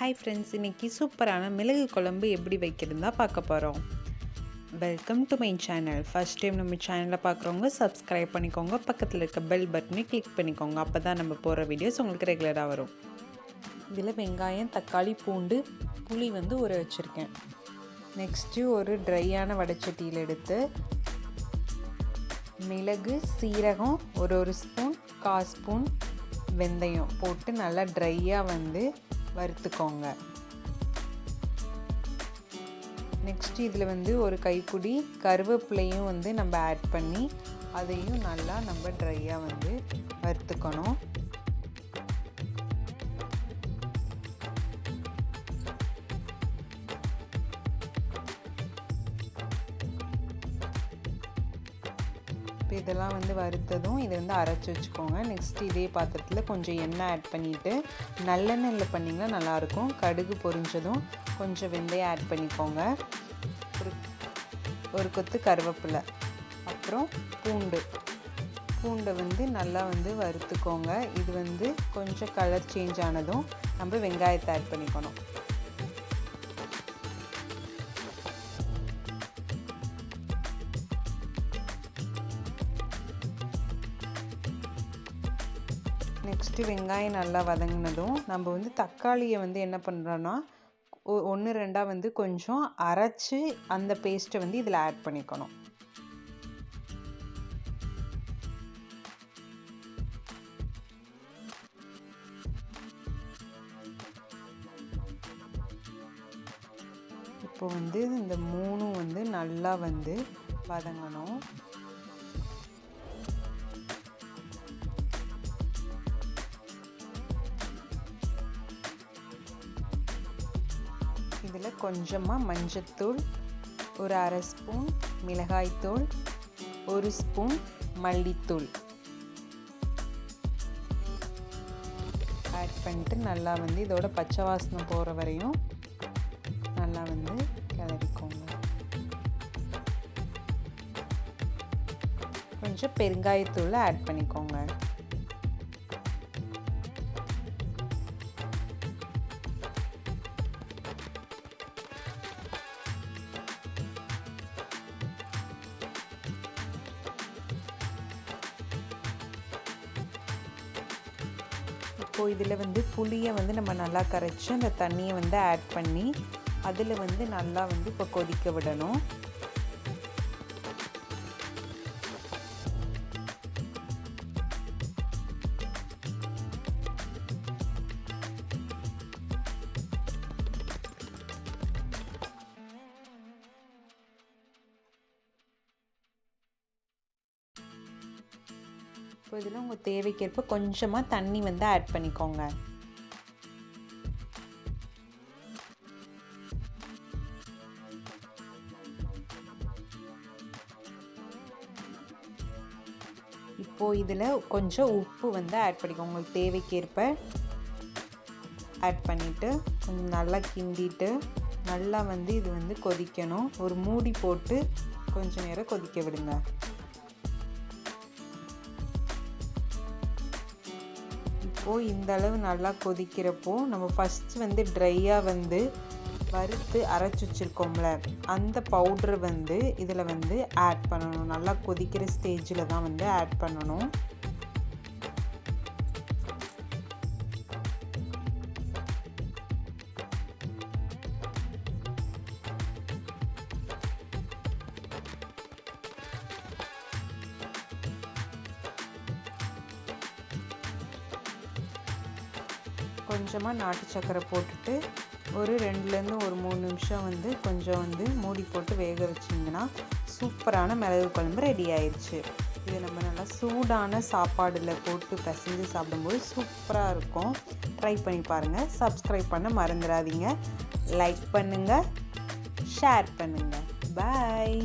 Hi friends இன்றைக்கி சூப்பரான மிளகு குழம்பு எப்படி வைக்கிறதா பார்க்க போகிறோம் welcome to my channel first time நம்ம சேனலில் பார்க்குறவங்க சப்ஸ்கிரைப் பண்ணிக்கோங்க. பக்கத்தில் இருக்க பெல் பட்டனை கிளிக் பண்ணிக்கோங்க. அப்போ தான் நம்ம போகிற வீடியோஸ் உங்களுக்கு ரெகுலராக வரும். இதில் வெங்காயம் தக்காளி பூண்டு புளி வந்து ஊற வச்சுருக்கேன். நெக்ஸ்ட்டு ஒரு ட்ரையான வடைச்சட்டியில் எடுத்து மிளகு சீரகம் ஒரு ஒரு ஸ்பூன் கால் ஸ்பூன் வெந்தயம் போட்டு நல்லா ட்ரையாக வந்து வறுத்துக்கோங்க. நெக்ஸ்ட் இதில் வந்து ஒரு கைப்பிடி கருவேப்பிலையும் வந்து நம்ம ஆட் பண்ணி அதையும் நல்லா நம்ம ட்ரையாக வந்து வறுத்துக்கணும். இப்போ இதெல்லாம் வந்து வறுத்ததும் இதை வந்து அரைச்சி வச்சுக்கோங்க. நெக்ஸ்ட் இதே பாத்திரத்தில் கொஞ்சம் எண்ணெய் ஆட் பண்ணிவிட்டு நல்லெண்ணெயில் பண்ணிங்கன்னா நல்லாயிருக்கும். கடுகு பொரிஞ்சதும் கொஞ்சம் வெந்தயம் ஆட் பண்ணிக்கோங்க. ஒரு ஒரு கொத்து கருவேப்பிலை அப்புறம் பூண்டு. பூண்டை வந்து நல்லா வந்து வறுத்துக்கோங்க. இது வந்து கொஞ்சம் கலர் சேஞ்ச் ஆனதும் நம்ம வெங்காயத்தை ஆட் பண்ணிக்கணும். நெக்ஸ்ட்டு வெங்காயம் நல்லா வதங்கினதும் நம்ம வந்து தக்காளியை வந்து என்ன பண்ணுறோன்னா ஒன்று ரெண்டாக வந்து கொஞ்சம் அரைச்சி அந்த பேஸ்ட்டை வந்து இதில் ஆட் பண்ணிக்கணும். இப்போ வந்து இந்த மூணும் வந்து நல்லா வந்து வதங்கணும். இதில் கொஞ்சமாக மஞ்சத்தூள் ஒரு அரை ஸ்பூன் மிளகாய்த்தூள் ஒரு ஸ்பூன் மல்லித்தூள். ஆட் பண்ணிட்டு நல்லா வந்து இதோட பச்சை வாசனை போகிற வரையும் நல்லா வந்து கிளறிக்கோங்க. கொஞ்சம் பெருங்காயத்தூளை ஆட் பண்ணிக்கோங்க. ஸோ இதில் வந்து புளியை வந்து நம்ம நல்லா கரைச்சி அந்த தண்ணியை வந்து ஆட் பண்ணி அதில் வந்து நல்லா வந்து இப்போ கொதிக்க விடணும். இப்போ இதில் உங்கள் தேவைக்கேற்ப கொஞ்சமாக தண்ணி வந்து ஆட் பண்ணிக்கோங்க. இப்போது இதில் கொஞ்சம் உப்பு வந்து ஆட் பண்ணிக்கோங்க. உங்களுக்கு தேவைக்கேற்ப ஆட் பண்ணிவிட்டு கொஞ்சம் நல்லா கிண்டிட்டு நல்லா வந்து இது வந்து கொதிக்கணும். ஒரு மூடி போட்டு கொஞ்சம் நேரம் கொதிக்க விடுங்க. இப்போது இந்த அளவு நல்லா கொதிக்கிறப்போ நம்ம ஃபஸ்ட்டு வந்து ட்ரையாக வந்து வறுத்து அரைச்சி வச்சுருக்கோம்ல அந்த பவுட்ரு வந்து இதில் வந்து ஆட் பண்ணணும். நல்லா கொதிக்கிற ஸ்டேஜில் தான் வந்து ஆட் பண்ணணும். கொஞ்சமாக நாட்டு சக்கரை போட்டுட்டு ஒரு ரெண்டுலேருந்து ஒரு மூணு நிமிஷம் வந்து கொஞ்சம் வந்து மூடி போட்டு வேக வச்சிங்கன்னா சூப்பரான மிளகு குழம்பு ரெடி ஆயிடுச்சு இது நம்ம நல்லா சூடான சாப்பாடில் போட்டு பிசைஞ்சு சாப்பிடும்போது சூப்பராக இருக்கும். ட்ரை பண்ணி பாருங்கள் சப்ஸ்கிரைப் பண்ண மறந்துடாதீங்க. லைக் பண்ணுங்கள் ஷேர் பண்ணுங்கள் பாய்